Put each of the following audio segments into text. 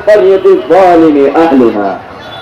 القرية الظالم أهلها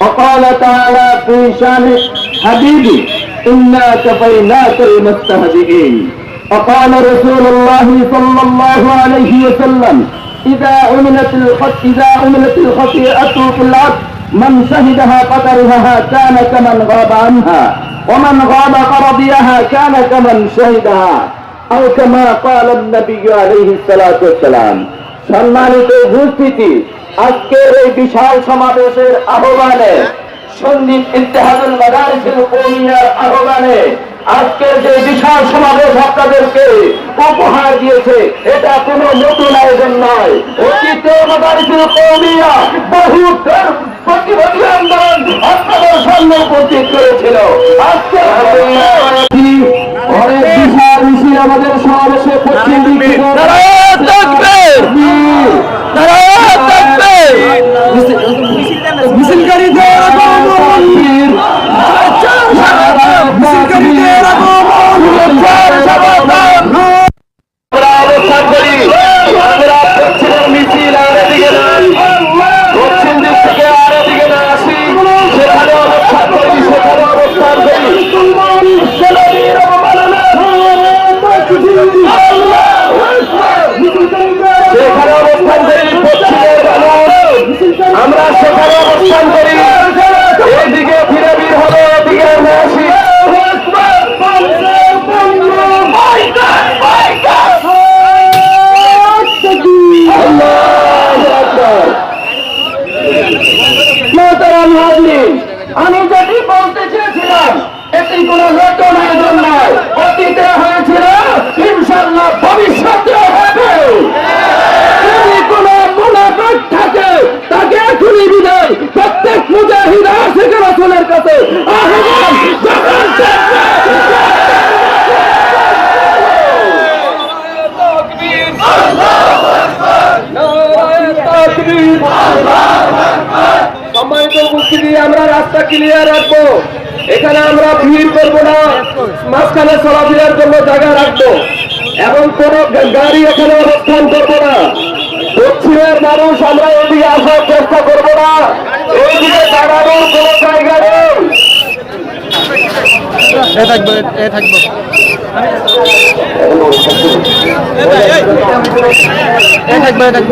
وقال تعالى في شان حبيبي إنا كفيناك المستهزئين وقال رسول الله صلى الله عليه وسلم إذا عملت الخط إذا عملت الخطيئة في العبد من شهدها قدرها كان كمن غاب عنها ومن غاب قرضيها كان كمن شهدها أو كما قال النبي عليه الصلاة والسلام সম্মানিত উপস্থিতি আজকের এই বিশাল সমাবেশের আহ্বানে সন্দীপ ইন্তেহাদুল মাদারিসুল কৌমিয়ার আহ্বানে আজকের যে বিশাল সমাবেশ আপনাদেরকে উপহার দিয়েছে এটা কোনো নতুন আয়োজন নয়। অতীতে মাদারিসুল কৌমিয়া বহু প্রতিবাদী আন্দোলন আপনাদের সামনে উপস্থিত করেছিল আজকে বিশাল আমাদের সমাবেশে পশ্চিম দিক আমি যেটি বলতে চেয়েছিলাম, এটি কোন নতুন আয়োজন নয়। অতীতে হয়েছিল ইনশাল্লাহ ভবিষ্যতে হবে। যদি কোন থাকে, তাকে এখনই বিদায়। প্রত্যেক মুজাহিদ আশেখ রাসূলের কাছে আহ্বান যখন সম্মানিত উপস্থিতি আমরা রাস্তা ক্লিয়ার রাখব। এখানে আমরা ভিড় করব না, মাঝখানে চলাফেরার জন্য জায়গা রাখব। এবং কোন গাড়ি এখানে অবস্থান করব না। পশ্চিমের মানুষ আমরা এদিকে আসার চেষ্টা করব না। এইদিকে দাঁড়ানোর কোন জায়গা নেই। থাকব থাকব। থাকব।